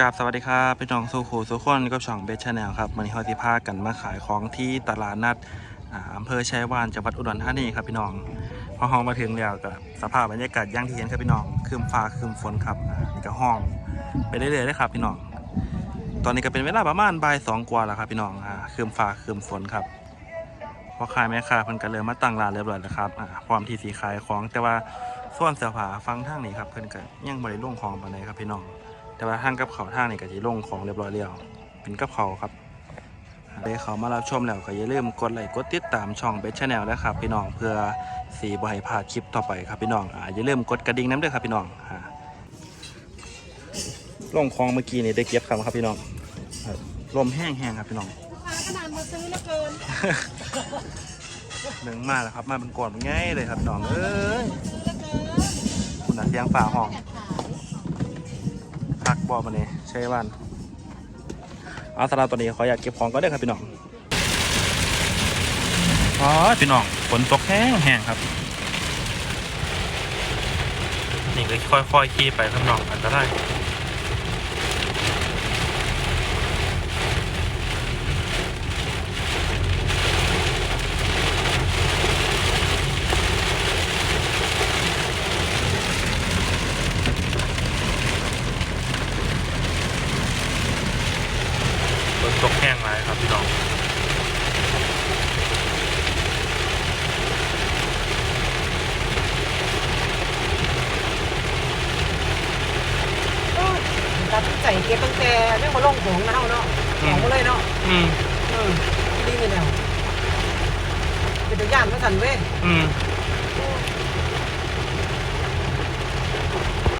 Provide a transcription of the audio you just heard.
กราบสวัสดีครับพี่น้องสู้ขู่สู้คนกับช่องเบสชาแนลครับวันนี้เราที่พากันมาขายของที่ตลาดนัดอ่าอำเภอชัยวานจังหวัดอุดรธานีครับพี่น้องพอห้องมาถึงแล้วก็สภาพบรรยากาศย่างที่เห็นครับพี่น้องคืมฟ้าคืมฝนครับนี่ก็ห้องไปเรื่อยๆเลยครับพี่น้อง ตอนนี้ก็เป็นเวลาประมาณบ่ายสองกว่าแล้วครับพี่น้องคืมฟ้าคืมฝนครับพอขายแม่ค้าเพิ่นก็เริ่มมาตั้งร้านเรียบร้อยแล้วครับพร้อมที่สีขายของแต่ว่าส่วนเสื้อผ้าฟังทางนี้ครับเพิ่นก็ยังบ่ได้ลงของปานใดครับพี่น้อง แต่ว่าทางกับเขาวทางนี่ก็จะลงของเรียบร้อยแล้วเป็นกับเขาวครับไปเขามารับชมแล้วก็อย่าลืมกดไลค์กดติดตามช่องเบสชาแนลนะครับพี่น้องเพื่อสีบ่ให้พลาดคลิปต่อไปครับพี่น้องอ่าอย่าลืมกดกระดิ่งน้ำด้วยครับพี่น้องอ่าลงของเมื่อกี้นี่ได้เก็บครับครับพี่น้องครับลมแห้งๆครับพี่น้องลูกค้าก็นานมาซื้อเหลือเกินหนึ่งมาแล้วครับมาเป็นก่อนง่ายเลยครับน้องเอ้ยซื้อเหลือเกินคุณน่ะเสียงฝ่าห้อง บอมาเนี่ยใช่บ้านเอาสำหรับตอนนี้ขออยากเก็บของก็ได้ครับพี่น้องอ๋อพี่น้องฝนตกแห้งแห้งครับ นี่ก็ค่อยๆขี่ไปครับน้องอันตราย ตกแห้งหลายครับพี่น้องก็ตัดใจเก็บตั้งแต่เรื่องมาลงของนะเฮาเนาะของมาเลยเนาะอืมเออดีนี่แนวเป็นตัวอย่างมาสั่นเว้ยอืม